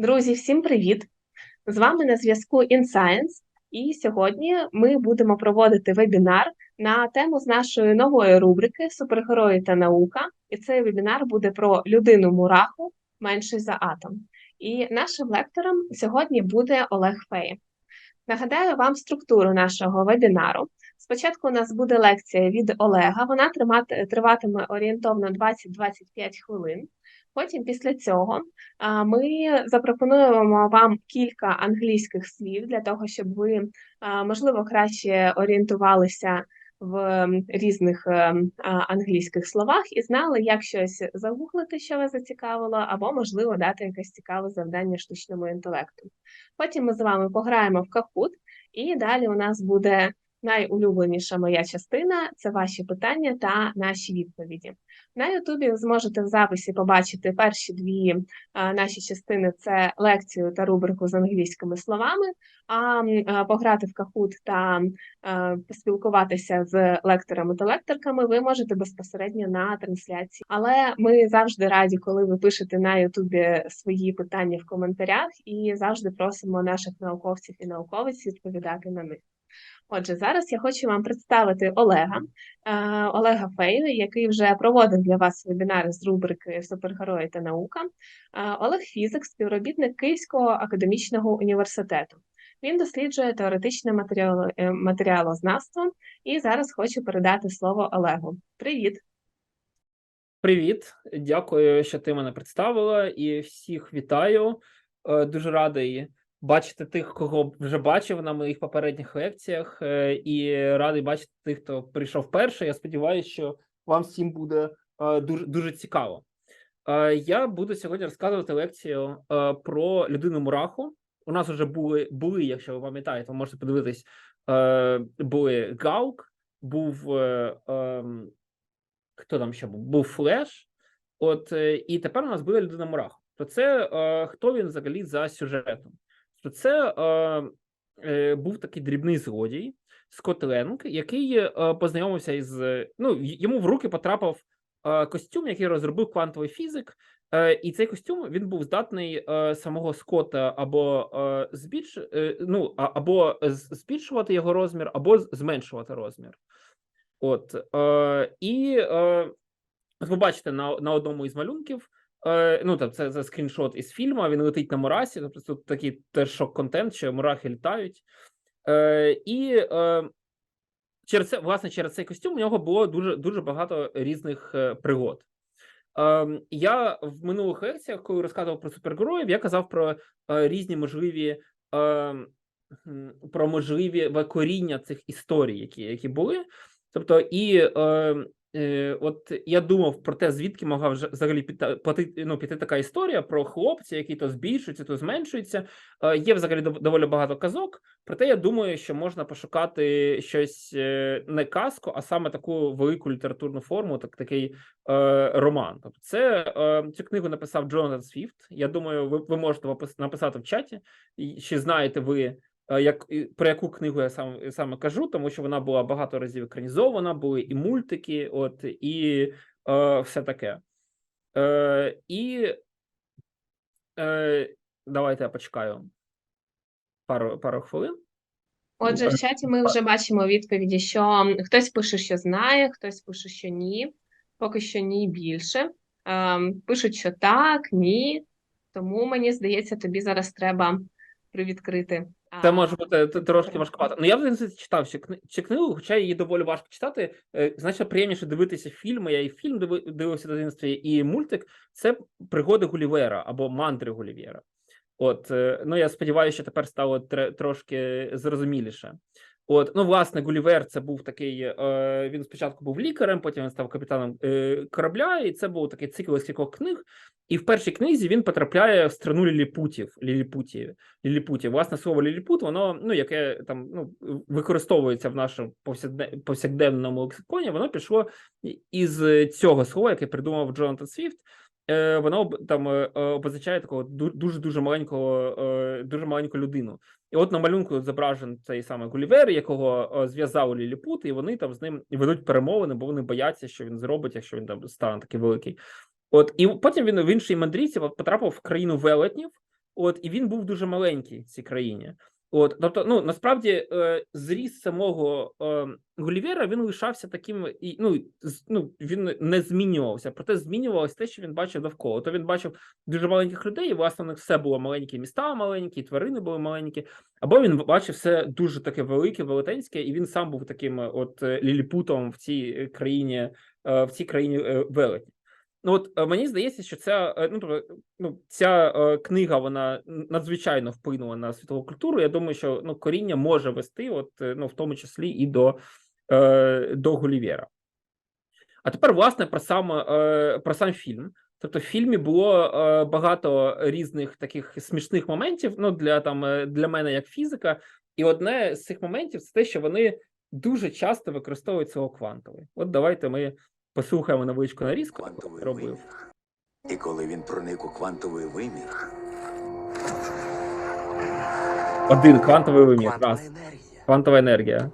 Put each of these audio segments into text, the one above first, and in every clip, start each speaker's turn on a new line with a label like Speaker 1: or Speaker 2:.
Speaker 1: Друзі, всім привіт! З вами на зв'язку InScience, і сьогодні ми будемо проводити вебінар на тему з нашої нової рубрики Супергерої та наука. І цей вебінар буде про людину мураху менший за атом. І нашим лектором сьогодні буде Олег Фея. Нагадаю вам структуру нашого вебінару. Спочатку у нас буде лекція від Олега. Вона триватиме орієнтовно 20-25 хвилин. Потім, після цього, ми запропонуємо вам кілька англійських слів для того, щоб ви, можливо, краще орієнтувалися в різних ем, англійських словах і знали, як щось загуглити, що вас зацікавило, або, можливо, дати якесь цікаве завдання штучному інтелекту. Потім ми з вами пограємо в Kahoot, і далі у нас буде найулюбленіша моя частина це ваші питання та наші відповіді. На Ютубі зможете в записі побачити перші дві а, наші частини: це лекцію та рубрику з англійськими словами. А а, пограти в Kahoot та а, поспілкуватися з лекторами та лекторками ви можете безпосередньо на трансляції. Але ми завжди раді, коли ви пишете на Ютубі свої питання в коментарях, і завжди просимо наших науковців і науковиць відповідати на них. Отже, зараз я хочу вам представити Олега, е, Олега Фею, який вже проводив для вас вебінари з рубрики Супергерої та наука. Е, Олег фізик, співробітник Київського академічного університету. Він досліджує теоретичне матеріало, е, матеріалознавство, і зараз хочу передати слово Олегу. Привіт!
Speaker 2: Привіт, дякую, що ти мене представила, і всіх вітаю. Дуже радий бачити тих, кого вже бачив на моїх попередніх лекціях, е, і радий бачити тих, хто прийшов перший. Я сподіваюся, що вам всім буде е, дуже дуже цікаво. Е, Я буду сьогодні розказувати лекцію про людину мураху. У нас вже були, були, якщо ви пам'ятаєте, ви можете подивитись, були Гаук, був. ем, хто там ще був? Був Флеш. От і тепер у нас буде людина мурах. То це хто він взагалі за сюжетом? То це е, е, був такий дрібний злодій Скотт Ленг, який е, познайомився із ну йому в руки потрапив е, костюм, який розробив квантовий фізик. Е, і цей костюм він був здатний е, самого Скотта або е, збільш, е, ну, або збільшувати його розмір, або зменшувати розмір. От е, і е, от ви бачите на, на одному із малюнків. Е, ну там це, це скріншот із фільму. Він летить на мурасі. Тобто тут такий теж шок-контент, що мурахи літають. Е, і е, через це, власне, через цей костюм у нього було дуже дуже багато різних е, пригод. Ем, я в минулих лекціях, коли розказував про супергероїв, я казав про е, різні можливі м, про можливі коріння цих історій, які, які були. Тобто, і е, е, от я думав про те, звідки могла вже взагалі піти, ну, піти така історія про хлопця, які то збільшуються, то зменшуються. Е, є взагалі доволі багато казок. Проте я думаю, що можна пошукати щось е, не казку, а саме таку велику літературну форму, так такий е, роман. Тобто, це е, цю книгу написав Джонатан Свіфт. Я думаю, ви, ви можете написати в чаті, чи знаєте ви. Е, Як про яку книгу я сам саме кажу, тому що вона була багато разів екранізована, були і мультики, от і е, все таке. Е, і е, давайте я почекаю пару пару хвилин.
Speaker 1: Отже, в чаті ми вже бачимо відповіді, що хтось пише, що знає, хтось пише, що ні. Поки що ні більше. Ем, Пишуть, що так, ні. Тому мені здається, тобі зараз треба привідкрити.
Speaker 2: Це може бути трошки важкувато. Ну я в читав цю кни- книгу, хоча її доволі важко читати. Е, Значно приємніше дивитися фільми. Я і фільм диви- дивився в дитинстві, і мультик це пригоди Гулівера або мантри Гулівера. От, е, ну я сподіваюся, що тепер стало трошки зрозуміліше. От, ну, власне, Гулівер це був такий. Е, він спочатку був лікарем, потім він став капітаном е, корабля, і це був такий цикл із кількох книг. І в першій книзі він потрапляє в страну ліліпутів. Ліліпутів. Ліліпутів. Власне слово ліліпут, воно ну яке там ну використовується в нашому повсякденному лексиконі, воно пішло із цього слова, яке придумав Джонатан Свіфт. Е, Воно там е, е, обозначає такого дуже дуже маленького, е, дуже маленьку людину. І от на малюнку зображен цей самий Гулівер, якого е, зв'язав Ліліпут, і вони там з ним ведуть перемовини, бо вони бояться, що він зробить, якщо він там стане такий великий. От і потім він в іншій мандрівці потрапив в країну велетнів. От і він був дуже маленький в цій країні. От, тобто, ну насправді е, зріст самого е, Гулівера він лишався таким, і ну з- ну він не змінювався. Проте змінювалося те, що він бачив довкола. То він бачив дуже маленьких людей, і власне у них все було маленькі міста, маленькі, тварини були маленькі. Або він бачив все дуже таке велике, велетенське, і він сам був таким, е, от е, ліліпутом в цій країні, е, в цій країні велетні. Ну от е, мені здається, що ця е, ну, тобто, ну ця е, книга вона надзвичайно вплинула на світову культуру. Я думаю, що ну коріння може вести, от ну в тому числі і до, до Гулівера. А тепер, власне, про сам про сам фільм. Тобто, в фільмі було багато різних таких смішних моментів. Ну для там для мене як фізика, і одне з цих моментів це те, що вони дуже часто використовують слово квантовий. От давайте ми послухаємо невеличку нарізку. яку я
Speaker 3: Квантовий
Speaker 2: робив.
Speaker 3: вимір. І коли він проник у квантовий вимір,
Speaker 2: Один квантовий вимір.
Speaker 3: квантова
Speaker 2: Раз.
Speaker 3: енергія.
Speaker 2: Квантова енергія.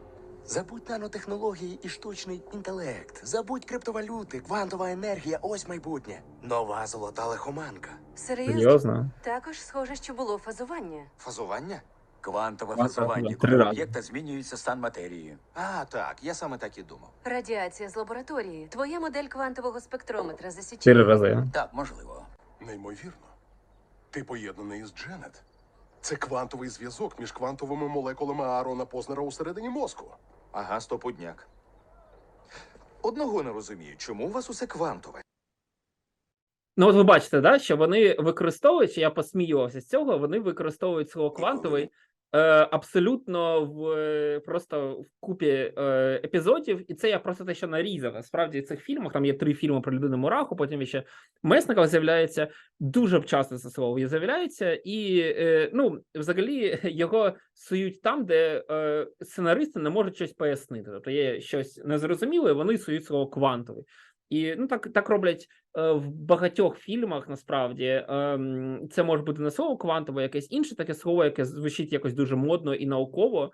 Speaker 3: Забудь нанотехнології і штучний інтелект. Забудь криптовалюти, квантова енергія ось майбутнє. Нова золота лихоманка.
Speaker 4: Серйозно?
Speaker 2: Серйозно.
Speaker 4: Також схоже, що було фазування.
Speaker 3: Фазування? Квантове фазування,
Speaker 2: три рази.
Speaker 3: об'єкта змінюється стан матерії. А, так, я саме так і думав.
Speaker 4: Радіація з лабораторії. Твоя модель квантового спектрометра засічає.
Speaker 2: Чотири рази.
Speaker 3: Так, можливо.
Speaker 5: Неймовірно. Ти поєднаний із Дженет. Це квантовий зв'язок між квантовими молекулами Аарона Познера усередині мозку.
Speaker 3: Ага, стопудняк. Одного не розумію, чому у вас усе квантове?
Speaker 2: Ну, от ви бачите, да, що вони використовують, я посміювався з цього, вони використовують слово квантовий абсолютно в е, просто в купі епізодів, і це я просто те, що нарізав. Насправді в цих фільмах там є три фільми про людину мураху, потім ще месников з'являється дуже часто це слово з'являється, і е, ну, взагалі його сують там, де е, сценаристи не можуть щось пояснити. Тобто є щось незрозуміле, вони сують слово квантовий. І ну так, так роблять е, в багатьох фільмах. Насправді ем, це може бути не слово квантове, якесь інше таке слово, яке звучить якось дуже модно і науково.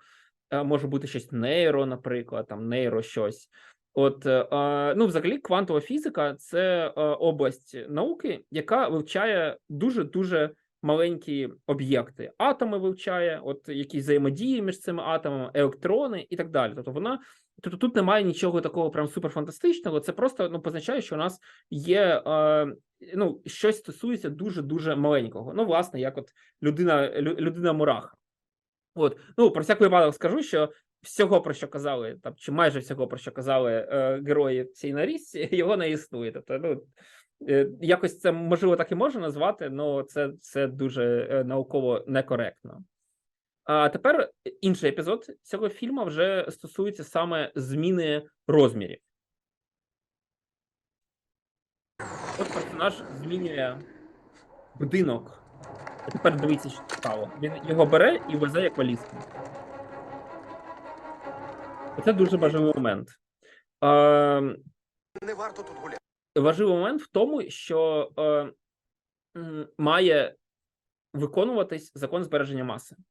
Speaker 2: Е, може бути щось нейро, наприклад, там нейро щось. От е, ну, взагалі, квантова фізика це е, область науки, яка вивчає дуже дуже маленькі об'єкти. Атоми вивчає, от якісь взаємодії між цими атомами, електрони і так далі. Тобто вона Тобто тут немає нічого такого прям суперфантастичного. Це просто ну позначає, що у нас є е, ну щось стосується дуже дуже маленького. Ну, власне, як от людина, лю- людина мураха. От ну про всяк випадок скажу, що всього про що казали, там чи майже всього про що казали е, герої в цій нарізці, його не існує. Тобто, ну якось це можливо так і можна назвати, але це, це дуже е, науково некоректно. А тепер інший епізод цього фільму вже стосується саме зміни розмірів. От персонаж змінює будинок. А тепер дивіться, що цікаво. Він його бере і везе як валізку. Це дуже важливий момент. Е,
Speaker 3: Не варто тут гуляти.
Speaker 2: Важливий момент в тому, що е, має виконуватись закон збереження маси. Е,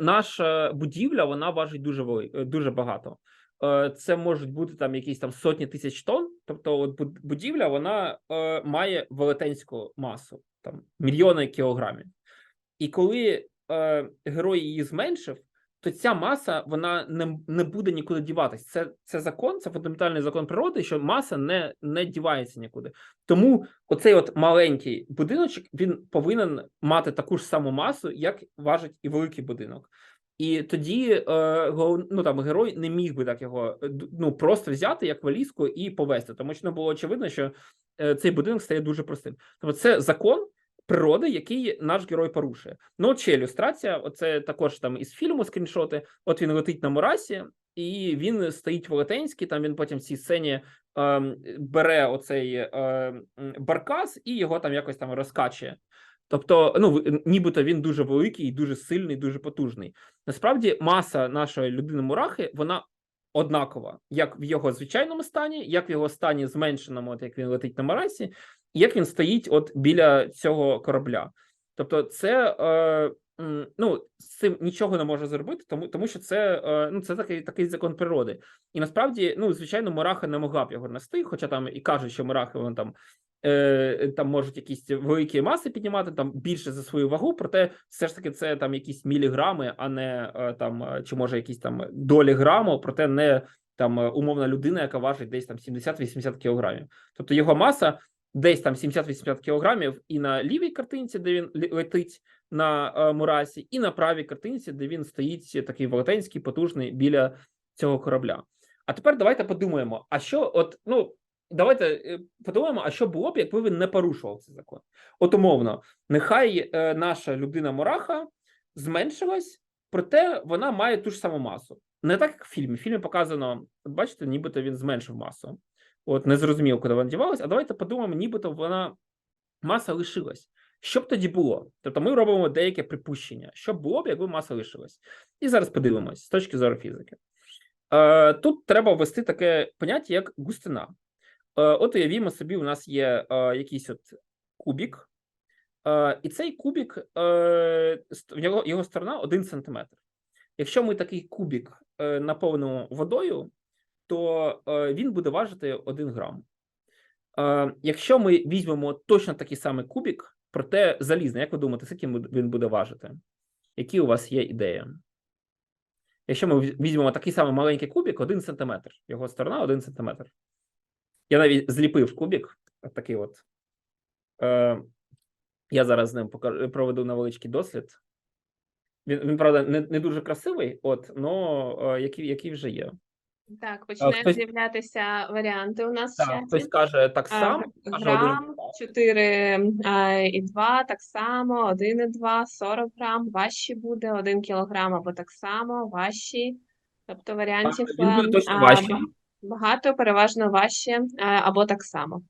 Speaker 2: наша будівля вона важить дуже вели, е, дуже багато. Е, це можуть бути там якісь там сотні тисяч тонн. Тобто, от будівля вона е, має велетенську масу, там мільйони кілограмів. І коли е, герой її зменшив, то ця маса вона не, не буде нікуди діватись. Це, це закон, це фундаментальний закон природи, що маса не, не дівається нікуди. Тому оцей от маленький будиночок він повинен мати таку ж саму масу, як важить і великий будинок. І тоді е, ну, там, герой не міг би так його е, ну, просто взяти як валізку і повезти, тому що ну, було очевидно, що е, цей будинок стає дуже простим. Тобто, це закон природи, який наш герой порушує. Ну, ще ілюстрація, оце також там із фільму скріншоти. От він летить на Мурасі, і він стоїть велетенський. Там він потім в цій сцені ем, бере оцей е, баркас і його там якось там розкачує. Тобто, ну нібито він дуже великий, дуже сильний, дуже потужний. Насправді, маса нашої людини мурахи вона однакова, як в його звичайному стані, як в його стані зменшеному, от як він летить на Марасі, як він стоїть от біля цього корабля. Тобто, це е, ну, з цим нічого не може зробити, тому, тому що це, е, ну, це такий, такий закон природи. І насправді, ну, звичайно, мураха не могла б його нести, хоча там і кажуть, що мурахи вони там, е, там можуть якісь великі маси піднімати, там більше за свою вагу, проте все ж таки це там якісь міліграми, а не е, там, чи може якісь там долі граму, проте не там умовна людина, яка важить десь там 70-80 кілограмів. Тобто його маса десь там 70-80 кілограмів і на лівій картинці, де він летить на е, Мурасі, і на правій картинці, де він стоїть такий велетенський, потужний біля цього корабля. А тепер давайте подумаємо: а що, от ну давайте е, подумаємо, а що було б, якби він не порушував цей закон? От умовно, нехай е, наша людина Мураха зменшилась, проте вона має ту ж саму масу. Не так, як в фільмі. В фільмі показано, бачите, нібито він зменшив масу. От не зрозуміло, куди вона дівалась. А давайте подумаємо, нібито вона маса лишилась. Що б тоді було? Тобто ми робимо деяке припущення, що було б, якби маса лишилась. І зараз подивимось з точки зору фізики. Е, тут треба ввести таке поняття, як густина. Е, от уявімо собі, у нас є е, якийсь от кубік, е, і цей кубік, е, в його сторона 1 см. Якщо ми такий кубік е, наповнимо водою, то е, він буде важити 1 грам. Е, якщо ми візьмемо точно такий самий кубік, проте залізний, як ви думаєте, скільки він буде важити? Які у вас є ідеї? Якщо ми візьмемо такий самий маленький кубік, 1 см, його сторона 1 см. Я навіть зліпив кубік, такий от. Е, я зараз з ним проведу невеличкий дослід. Він, він правда, не, не дуже красивий, от, але який, який вже є.
Speaker 1: Так, починають
Speaker 2: хтось-
Speaker 1: з'являтися варіанти у нас
Speaker 2: Так,
Speaker 1: чаті.
Speaker 2: хтось каже так само,
Speaker 1: Грам, 4 і 2 так само, 1 і 2, 40 грам, важчі буде, 1 кілограм або так само, важчі. Тобто варіантів е,
Speaker 2: точно
Speaker 1: а, багато, переважно важче е, або так само.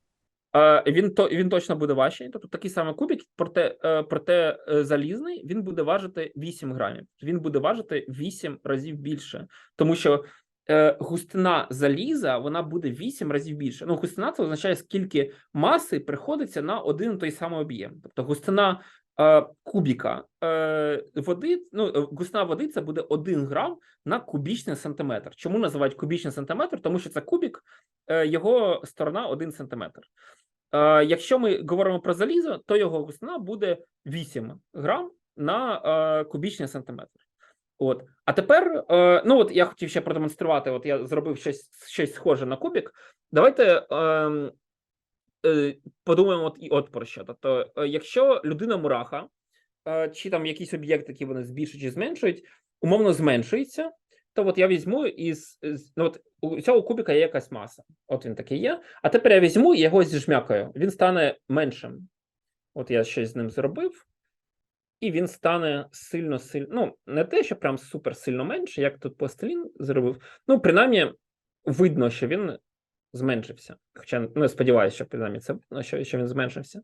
Speaker 2: Він то він точно буде важчий. Тобто такий самий кубик, проте, е, проте е, залізний він буде важити 8 грамів. Він буде важити 8 разів більше, тому що е, густина заліза вона буде 8 разів більше. Ну, густина це означає, скільки маси приходиться на один той самий об'єм. Тобто густина е, кубіка е, води, ну е, густина води це буде 1 грам на кубічний сантиметр. Чому називають кубічний сантиметр? Тому що це кубік, е, його сторона 1 сантиметр. Е, Якщо ми говоримо про залізо, то його густина буде 8 грам на е, кубічний сантиметр. От, а тепер, е, ну от я хотів ще продемонструвати. От я зробив щось, щось схоже на кубік. Давайте ем, е, подумаємо, от і от про що. Тобто, е, якщо людина мураха, чи там якийсь об'єкт, який вони збільшують чи зменшують, умовно зменшується, то от я візьму із з- ну, от у цього кубіка є якась маса. От він такий є. А тепер я візьму і його зіжмякаю. Він стане меншим. От я щось з ним зробив, і він стане сильно сильно. Ну, не те, що прям супер сильно менше, як тут пластилін зробив. Ну, принаймні, видно, що він зменшився. Хоча ну, сподіваюся, що принаймні це що, що він зменшився.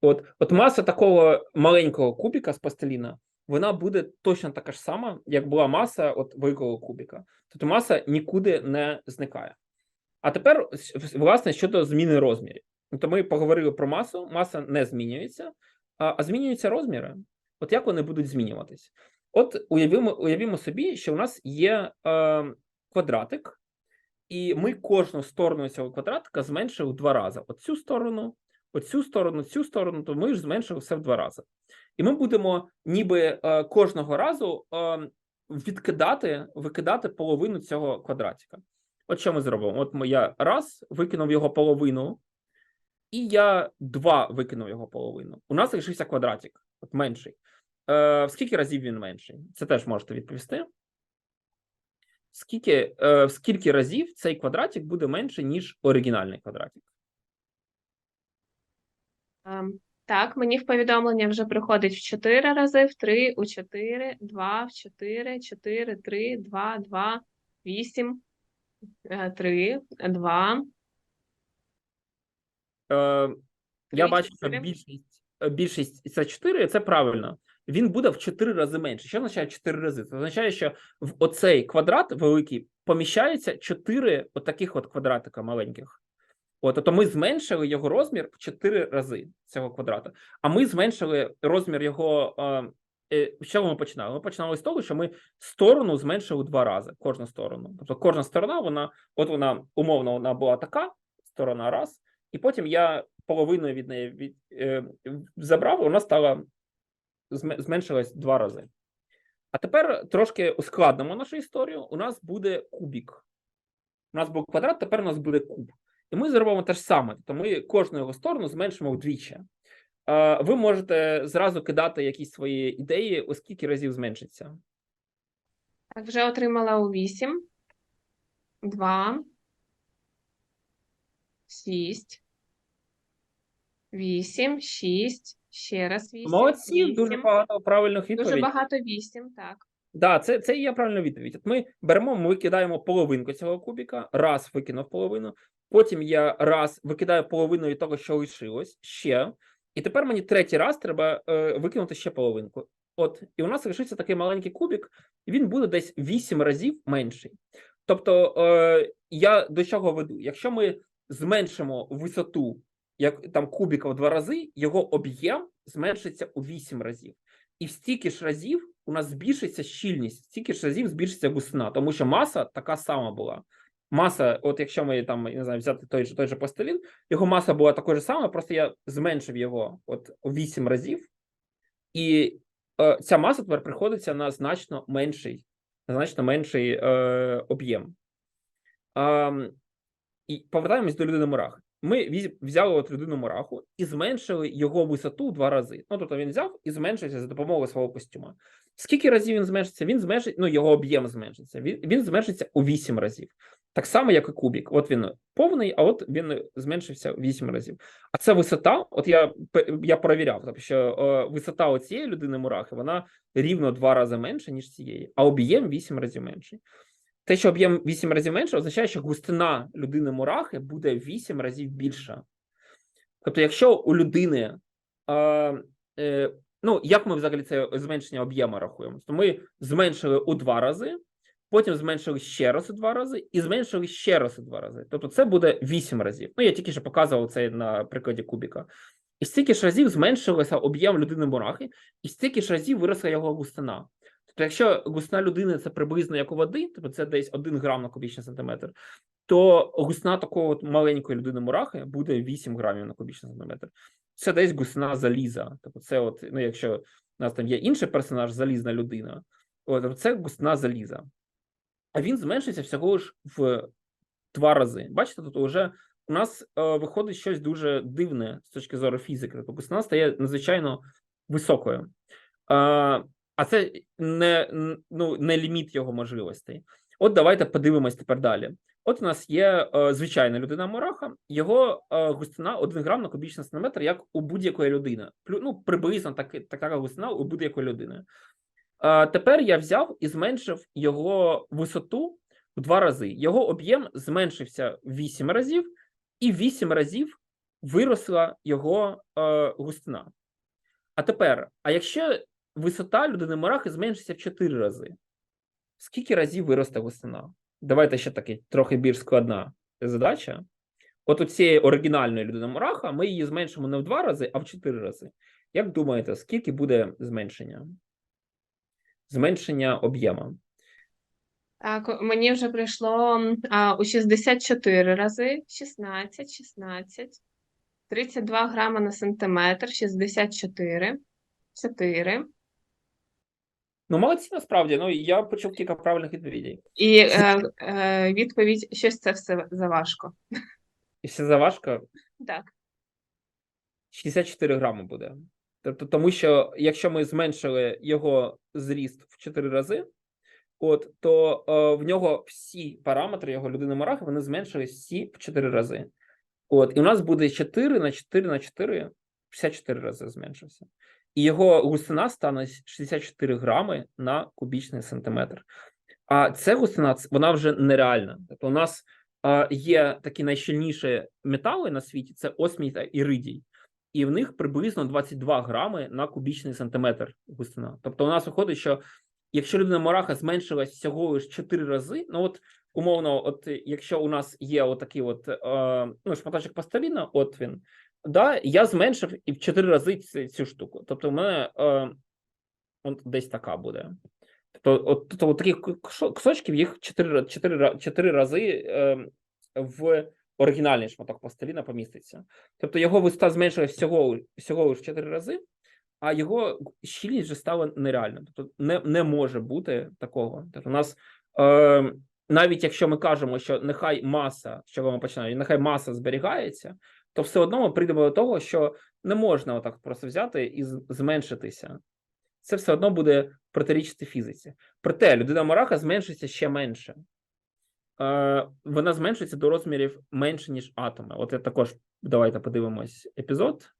Speaker 2: От, от маса такого маленького кубіка з пластиліна, вона буде точно така ж сама, як була маса от великого кубіка. Тобто маса нікуди не зникає. А тепер, власне, щодо зміни розмірів. Тобто ми поговорили про масу, маса не змінюється, а змінюються розміри. От як вони будуть змінюватись? От уявимо, уявімо собі, що у нас є е, квадратик, і ми кожну сторону цього квадратика зменшили в два рази. Оцю сторону, оцю сторону, цю сторону, то ми ж зменшили все в два рази. І ми будемо ніби е, кожного разу е, відкидати, викидати половину цього квадратика. От що ми зробимо? От я раз викинув його половину, і я два викинув його половину. У нас лишився квадратик, от менший. Е, в скільки разів він менший? Це теж можете відповісти. Скільки, е, в скільки разів цей квадратик буде менший, ніж оригінальний квадратик?
Speaker 1: Ем, Так, мені в повідомлення вже приходить в 4 рази, в 3, у 4, 2, в 4, 4, 3, 2, 2, 8, 3, 2.
Speaker 2: Е, я
Speaker 1: Три,
Speaker 2: бачу, що більшість, більшість це 4, це правильно. Він буде в 4 рази менше. Що означає 4 рази? Це означає, що в оцей квадрат великий поміщається 4 отаких от квадратика маленьких. От, тобто ми зменшили його розмір в 4 рази цього квадрата. А ми зменшили розмір його е, з чого ми починали? Ми починали з того, що ми сторону зменшили два рази, кожну сторону. Тобто кожна сторона, вона, от вона умовно вона була така, сторона раз, і потім я половиною від неї від, е, забрав, вона стала зменшилась два рази. А тепер трошки ускладнимо нашу історію. У нас буде кубік. У нас був квадрат, тепер у нас буде куб. І ми зробимо те ж саме. Тобто ми кожну його сторону зменшимо вдвічі. Е, Ви можете зразу кидати якісь свої ідеї, у скільки разів зменшиться.
Speaker 1: Так, вже отримала у 8, 2, 6, 8, 6, ще раз 8,
Speaker 2: Молодці, дуже багато правильних
Speaker 1: Дуже багато 8, так.
Speaker 2: Да, це, це і є правильна відповідь. От ми беремо, ми викидаємо половинку цього кубіка, раз викинув половину, потім я раз викидаю половину від того, що лишилось, ще. І тепер мені третій раз треба е, викинути ще половинку. От, і у нас лишиться такий маленький кубік, і він буде десь 8 разів менший. Тобто, е, я до чого веду? Якщо ми зменшимо висоту як там кубіка в два рази, його об'єм зменшиться у 8 разів. І в стільки ж разів у нас збільшиться щільність, стільки ж разів збільшиться густина, тому що маса така сама була. Маса, от якщо ми там не знаю, взяти той же той же пластилін, його маса була такою ж самою, просто я зменшив його от у 8 разів, і е, ця маса тепер приходиться на значно менший, на значно менший е, об'єм. Ем, і повертаємось до людини мурахи. Ми взяли от людину мураху і зменшили його висоту в два рази. Ну, тобто він взяв і зменшився за допомогою свого костюма. Скільки разів він зменшиться? Він зменшить, ну його об'єм зменшиться. Він, він зменшиться у 8 разів. Так само, як і кубік. От він повний, а от він зменшився у 8 разів. А це висота. От я я перевіряв, тобто, що е, висота цієї людини мурахи вона рівно два рази менша, ніж цієї, а об'єм 8 разів менший. Те, що об'єм 8 разів менше, означає, що густина людини мурахи буде 8 разів більша. Тобто, якщо у людини, е, е, ну як ми взагалі це зменшення об'єму рахуємо? То ми зменшили у два рази, потім зменшили ще раз у два рази, і зменшили ще раз у два рази. Тобто, це буде 8 разів. Ну, я тільки що показував це на прикладі кубіка. І стільки ж разів зменшилося об'єм людини мурахи, і стільки ж разів виросла його густина. Тобто, якщо густина людини це приблизно як у води, тобто це десь 1 грам на кубічний сантиметр, то густина такого маленької людини мурахи буде 8 грамів на кубічний сантиметр. Це десь густина заліза. Тобто, це от, ну, якщо у нас там є інший персонаж, залізна людина, от, це густина заліза. А він зменшиться всього ж в два рази. Бачите, тут вже у нас е, виходить щось дуже дивне з точки зору фізики. Тобто густина стає надзвичайно високою. Е, а це не, ну, не ліміт його можливостей. От давайте подивимось тепер далі. От у нас є е, звичайна людина мураха, його е, густина 1 грам на кубічний сантиметр, як у будь-якої людини. Плю, ну, приблизно так, така густина у будь-якої людини. Е, тепер я взяв і зменшив його висоту в два рази. Його об'єм зменшився в 8 разів, і в 8 разів виросла його е, густина. А тепер, а якщо висота людини мурахи зменшиться в 4 рази, скільки разів виросте густина? Давайте ще таки трохи більш складна задача. От у цієї оригінальної людини мураха ми її зменшимо не в 2 рази, а в 4 рази. Як думаєте, скільки буде зменшення? Зменшення об'єму.
Speaker 1: Так, мені вже прийшло а, у 64 рази, 16, 16, 32 грама на сантиметр, 64, 4.
Speaker 2: Ну, молодці, насправді. Ну, я почув кілька правильних відповідей.
Speaker 1: І е, е, відповідь, щось це все заважко.
Speaker 2: І все заважко,
Speaker 1: Так.
Speaker 2: 64 грами буде. Тобто, тому що якщо ми зменшили його зріст в 4 рази, от, то е, в нього всі параметри його людини мурахи вони зменшились всі в 4 рази. От, і у нас буде 4 на 4 на 4, 64 рази зменшився. І його густина стане 64 грами на кубічний сантиметр. А ця густина вона вже нереальна. Тобто, у нас є такі найщільніші метали на світі: це осмій та іридій і в них приблизно 22 грами на кубічний сантиметр густина. Тобто, у нас виходить, що якщо людина мураха зменшилась всього лиш 4 рази, ну от умовно, от якщо у нас є отакий от е, ну, шматочок пластиліна, от він, да, я зменшив і в 4 рази цю, цю штуку. Тобто, у мене е, от десь така буде. Тобто, от, тобто от таких кусочків їх 4, 4, 4 рази е, в оригінальний шматок пластиліна поміститься. Тобто його висота зменшилась всього, всього лише в 4 рази, а його щільність вже стала нереальною. Тобто не, не може бути такого. Тобто, у нас е, навіть якщо ми кажемо, що нехай маса, з чого ми починаємо, нехай маса зберігається, то все одно ми прийдемо до того, що не можна отак просто взяти і зменшитися. Це все одно буде протирічити фізиці. Проте людина мураха зменшується ще менше. Е, вона зменшується до розмірів менше, ніж атоми. От я також давайте подивимось епізод.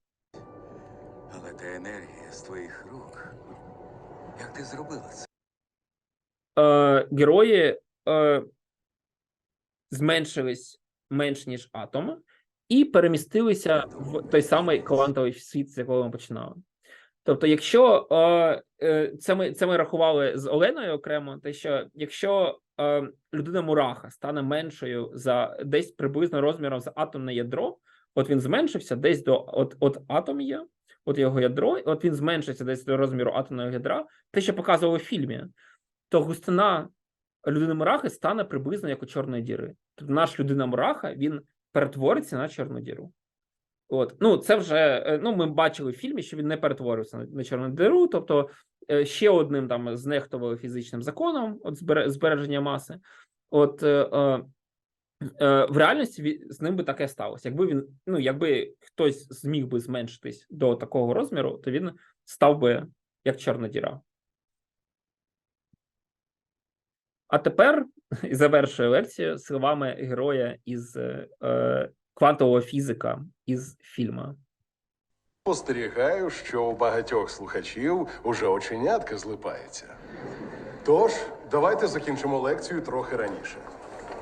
Speaker 3: Але та енергія з твоїх рук. Як ти зробила це?
Speaker 2: Е, герої е, зменшились менш ніж атоми, і перемістилися в той самий квантовий світ, з якого ми починали. Тобто, якщо е, це ми це ми рахували з Оленою окремо, те що якщо людина мураха стане меншою за десь приблизно розміром за атомне ядро, от він зменшився десь до от, от атом от його ядро, от він зменшився десь до розміру атомного ядра, те, що показували в фільмі, то густина людини мурахи стане приблизно як у чорної діри. Тобто наш людина мураха він перетвориться на чорну діру. От, ну це вже е, ну ми бачили в фільмі, що він не перетворився на, чорну діру. Тобто е, ще одним там знехтували фізичним законом, от збереження маси. От е, е, е, в реальності з ним би таке сталося. Якби він, ну якби хтось зміг би зменшитись до такого розміру, то він став би як чорна діра. А тепер завершую лекцію словами героя із е, е, квантового фізика із фільму.
Speaker 5: Спостерігаю, що у багатьох слухачів уже оченятка злипається. Тож, давайте закінчимо лекцію трохи раніше.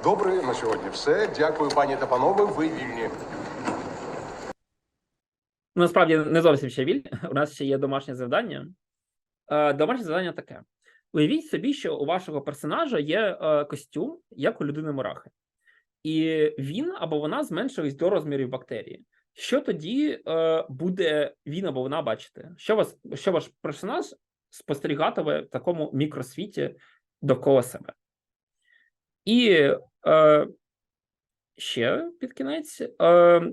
Speaker 5: Добре, на сьогодні все. Дякую, пані та панове. Ви вільні.
Speaker 2: Насправді не зовсім ще віль. У нас ще є домашнє завдання. Е, домашнє завдання таке: уявіть собі, що у вашого персонажа є е, костюм, як у людини мурахи, і він або вона зменшились до розмірів бактерії. Що тоді е, буде він або вона бачити? Що вас, що ваш персонаж спостерігатиме в такому мікросвіті довкола себе? І е, ще під кінець е,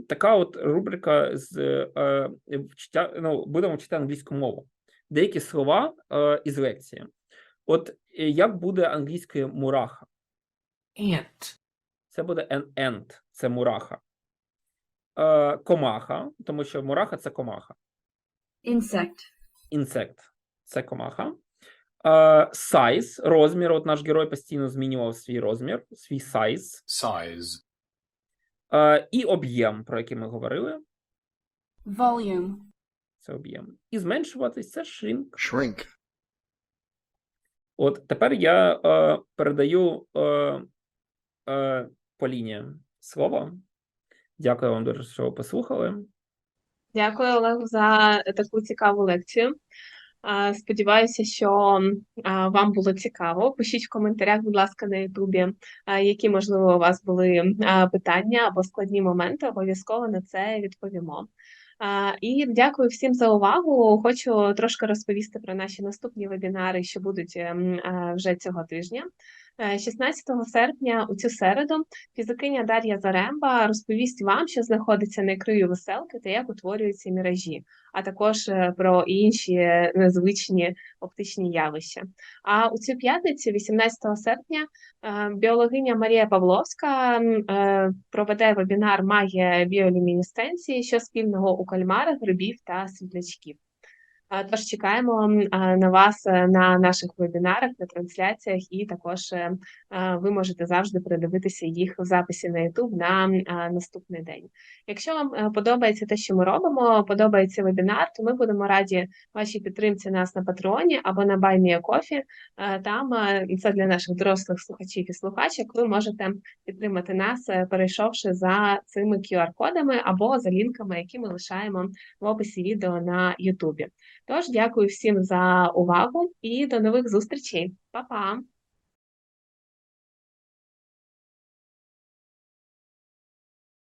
Speaker 2: така от рубрика з е, вчиття, ну, будемо вчити англійську мову. Деякі слова е, із лекції. От е, як буде англійською мураха?
Speaker 6: Ant.
Speaker 2: Це буде an ant, це мураха. Е, комаха, тому що мураха це комаха.
Speaker 7: Insect.
Speaker 2: Інсект це комаха. Е, size, розмір. От наш герой постійно змінював свій розмір, свій size.
Speaker 6: Size.
Speaker 2: Е, і об'єм, про який ми говорили.
Speaker 7: Volume.
Speaker 2: Це об'єм. І зменшуватись це shrink.
Speaker 8: Shrink.
Speaker 2: От тепер я е, передаю е, е, Поліні слово. Дякую вам дуже, що послухали.
Speaker 1: Дякую, Олегу, за таку цікаву лекцію. Сподіваюся, що вам було цікаво. Пишіть в коментарях, будь ласка, на Ютубі, які, можливо, у вас були питання або складні моменти. Обов'язково на це відповімо. І дякую всім за увагу. Хочу трошки розповісти про наші наступні вебінари, що будуть ем, вже цього тижня. Е, 16 серпня у цю середу фізикиня Дар'я Заремба розповість вам, що знаходиться на краю веселки та як утворюються міражі, а також е, про інші незвичні оптичні явища. А у цю п'ятницю, 18 серпня, е, біологиня Марія Павловська е, проведе вебінар Магія біолюмінесценції, що спільного у кальмарах, грибів та світлячків. Тож чекаємо на вас е, на наших вебінарах, на трансляціях, і також е, ви можете завжди передивитися їх в записі на YouTube на наступний день. Якщо вам е, подобається те, що ми робимо, подобається вебінар, то ми будемо раді вашій підтримці нас на Патреоні або на BuyMeACoffee. Е, Там це для наших дорослих слухачів і слухачок. Ви можете підтримати нас, перейшовши за цими QR-кодами або за лінками, які ми лишаємо в описі відео на YouTube. Тож дякую всім за увагу і до нових зустрічей. Па-па!